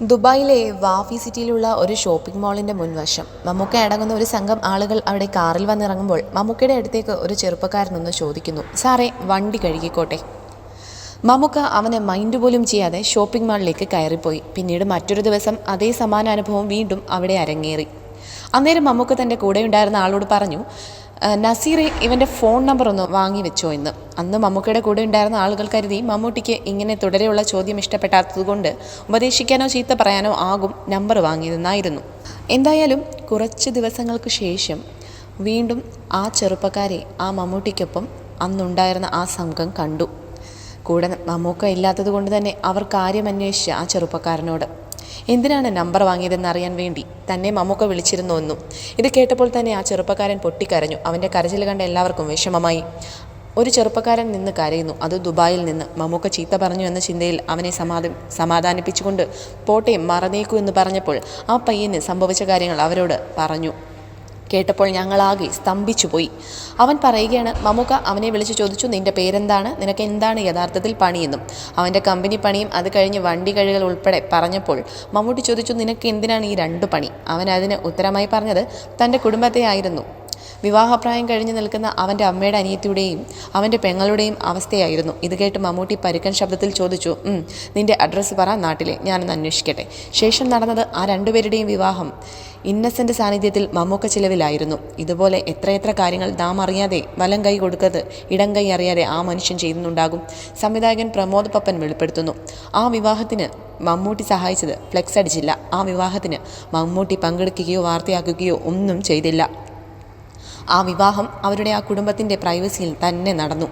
ദുബായിലെ വാഫി സിറ്റിയിലുള്ള ഒരു ഷോപ്പിംഗ് മാളിന്റെ മുൻവശം. മമ്മൂക്ക അടങ്ങുന്ന ഒരു സംഘം ആളുകൾ അവിടെ കാറിൽ വന്നിറങ്ങുമ്പോൾ മമ്മൂക്കയുടെ അടുത്തേക്ക് ഒരു ചെറുപ്പക്കാരൻ ചെറുപ്പക്കാരനൊന്ന് ചോദിക്കുന്നു സാറേ വണ്ടി കഴുകിക്കോട്ടെ? മമ്മൂക്ക അവനെ മൈൻഡ് പോലും ചെയ്യാതെ ഷോപ്പിംഗ് മാളിലേക്ക് കയറിപ്പോയി. പിന്നീട് മറ്റൊരു ദിവസം അതേ സമാന അനുഭവം വീണ്ടും അവിടെ അരങ്ങേറി. അന്നേരം മമ്മൂക്ക തന്റെ കൂടെയുണ്ടായിരുന്ന ആളോട് പറഞ്ഞു "ആ, നസീറെ ഇവന്റെ ഫോൺ നമ്പർ ഒന്ന് വാങ്ങി വെച്ചോ എന്ന് അന്ന് മമ്മൂക്കയുടെ കൂടെ ഉണ്ടായിരുന്ന ആളുകൾ കരുതി മമ്മൂട്ടിക്ക് ഇങ്ങനെ തുടരെയുള്ള ചോദ്യം ഇഷ്ടപ്പെടാത്തതുകൊണ്ട് ഉപദേശിക്കാനോ ചീത്ത പറയാനോ ആകും നമ്പർ വാങ്ങിയതെന്നായിരുന്നു. എന്തായാലും കുറച്ച് ദിവസങ്ങൾക്ക് ശേഷം വീണ്ടും ആ ചെറുപ്പക്കാരെ ആ മമ്മൂട്ടിക്കൊപ്പം അന്നുണ്ടായിരുന്ന ആ സംഘം കണ്ടു. കൂടെ മമ്മൂക്ക ഇല്ലാത്തത് കൊണ്ട് തന്നെ അവർ കാര്യം അന്വേഷിച്ച് ആ ചെറുപ്പക്കാരനോട്. എന്തിനാണ് നമ്പർ വാങ്ങിയതെന്ന് അറിയാൻ വേണ്ടി തന്നെ മമ്മൂക്ക വിളിച്ചിരുന്നു എന്നും. ഇത് കേട്ടപ്പോൾ തന്നെ ആ ചെറുപ്പക്കാരൻ പൊട്ടിക്കരഞ്ഞു. അവന്റെ കരച്ചിൽ കണ്ട എല്ലാവർക്കും വിഷമമായി. ഒരു ചെറുപ്പക്കാരൻ നിന്ന് കരയുന്നു. അത് ദുബായിൽ നിന്ന്. മമ്മൂക്ക ചീത്ത പറഞ്ഞു എന്ന ചിന്തയിൽ അവനെ സമാധി സമാധാനിപ്പിച്ചുകൊണ്ട് പോട്ടെ മറന്നേക്കൂ എന്ന് പറഞ്ഞപ്പോൾ ആ പയ്യന് സംഭവിച്ച കാര്യങ്ങൾ അവരോട് പറഞ്ഞു. കേട്ടപ്പോൾ ഞങ്ങളാകെ സ്തംഭിച്ചുപോയി. അവൻ പറയുകയാണ് മമ്മൂക്ക അവനെ വിളിച്ച് ചോദിച്ചു നിന്റെ പേരെന്താണ്? നിനക്ക് എന്താണ് യഥാർത്ഥത്തിൽ പണിയെന്നും? അവന്റെ കമ്പനി പണിയും അത് കഴിഞ്ഞ് വണ്ടി കഴുകൽ ഉൾപ്പെടെ പറഞ്ഞപ്പോൾ മമ്മൂട്ടി ചോദിച്ചു നിനക്ക് എന്തിനാണ് ഈ രണ്ട് പണി? അവൻ അതിന് ഉത്തരമായി പറഞ്ഞത് തന്റെ കുടുംബത്തെ ആയിരുന്നു വിവാഹപ്രായം കഴിഞ്ഞ് നിൽക്കുന്ന അവന്റെ അമ്മയുടെ അനിയത്തിയുടെയും അവന്റെ പെങ്ങളുടെയും അവസ്ഥയായിരുന്നു. ഇത് കേട്ട് മമ്മൂട്ടി പരുക്കൻ ശബ്ദത്തിൽ ചോദിച്ചു നിന്റെ അഡ്രസ്സ് പറ നാട്ടിലെ ഞാനൊന്ന് അന്വേഷിക്കട്ടെ. ശേഷം നടന്നത് ആ രണ്ടുപേരുടെയും വിവാഹം. ഇന്നസെന്റ് സാന്നിധ്യത്തിൽ മമ്മൂക്ക ചിലവിലായിരുന്നു. ഇതുപോലെ എത്രയെത്ര കാര്യങ്ങൾ നാം അറിയാതെ വലം കൈ കൊടുക്കത് ഇടം കൈ അറിയാതെ ആ മനുഷ്യൻ ചെയ്യുന്നുണ്ടാകും. സംവിധായകൻ പ്രമോദ് പപ്പൻ വെളിപ്പെടുത്തുന്നു. ആ വിവാഹത്തിന് മമ്മൂട്ടി സഹായിച്ചത് ഫ്ലെക്സ് അടിച്ചില്ല. ആ വിവാഹത്തിന് മമ്മൂട്ടി പങ്കെടുക്കുകയോ വാർത്തയാക്കുകയോ ഒന്നും ചെയ്തില്ല. ആ വിവാഹം അവരുടെ ആ കുടുംബത്തിന്റെ പ്രൈവസിയിൽ തന്നെ നടന്നു.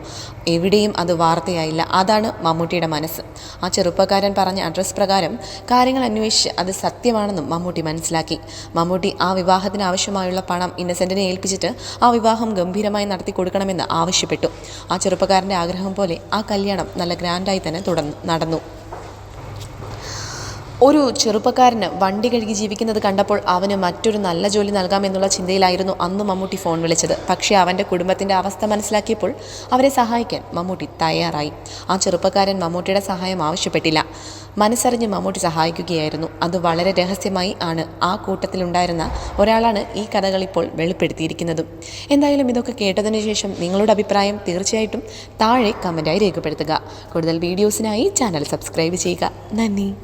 എവിടെയും അത് വാർത്തയായില്ല. അതാണ് മമ്മൂട്ടിയുടെ മനസ്സ്. ആ ചെറുപ്പക്കാരൻ പറഞ്ഞ അഡ്രസ് പ്രകാരം കാര്യങ്ങൾ അന്വേഷിച്ച് അത് സത്യമാണെന്നും മമ്മൂട്ടി മനസ്സിലാക്കി. മമ്മൂട്ടി ആ വിവാഹത്തിന് ആവശ്യമായുള്ള പണം ഇന്നസെന്റിനെ ഏൽപ്പിച്ചിട്ട് ആ വിവാഹം ഗംഭീരമായി നടത്തി കൊടുക്കണമെന്ന് ആവശ്യപ്പെട്ടു. ആ ചെറുപ്പക്കാരന്റെ ആഗ്രഹം പോലെ ആ കല്യാണം നല്ല ഗ്രാൻഡായി തന്നെ തുടർന്നു നടന്നു. ഒരു ചെറുപ്പക്കാരന് വണ്ടി കഴുകി ജീവിക്കുന്നത് കണ്ടപ്പോൾ അവന് മറ്റൊരു നല്ല ജോലി നൽകാമെന്നുള്ള ചിന്തയിലായിരുന്നു അന്ന് മമ്മൂട്ടി ഫോൺ വിളിച്ചത്. പക്ഷേ അവന്റെ കുടുംബത്തിന്റെ അവസ്ഥ മനസ്സിലാക്കിയപ്പോൾ അവരെ സഹായിക്കാൻ മമ്മൂട്ടി തയ്യാറായി. ആ ചെറുപ്പക്കാരൻ മമ്മൂട്ടിയുടെ സഹായം ആവശ്യപ്പെട്ടില്ല. മനസ്സറിഞ്ഞ് മമ്മൂട്ടി സഹായിക്കുകയായിരുന്നു. അത് വളരെ രഹസ്യമായി ആണ്. ആ കൂട്ടത്തിലുണ്ടായിരുന്ന ഒരാളാണ് ഈ കഥകൾ ഇപ്പോൾ വെളിപ്പെടുത്തിയിരിക്കുന്നതും. എന്തായാലും ഇതൊക്കെ കേട്ടതിന് ശേഷം നിങ്ങളുടെ അഭിപ്രായം തീർച്ചയായിട്ടും താഴെ കമന്റായി രേഖപ്പെടുത്തുക. കൂടുതൽ വീഡിയോസിനായി ചാനൽ സബ്സ്ക്രൈബ് ചെയ്യുക. നന്ദി.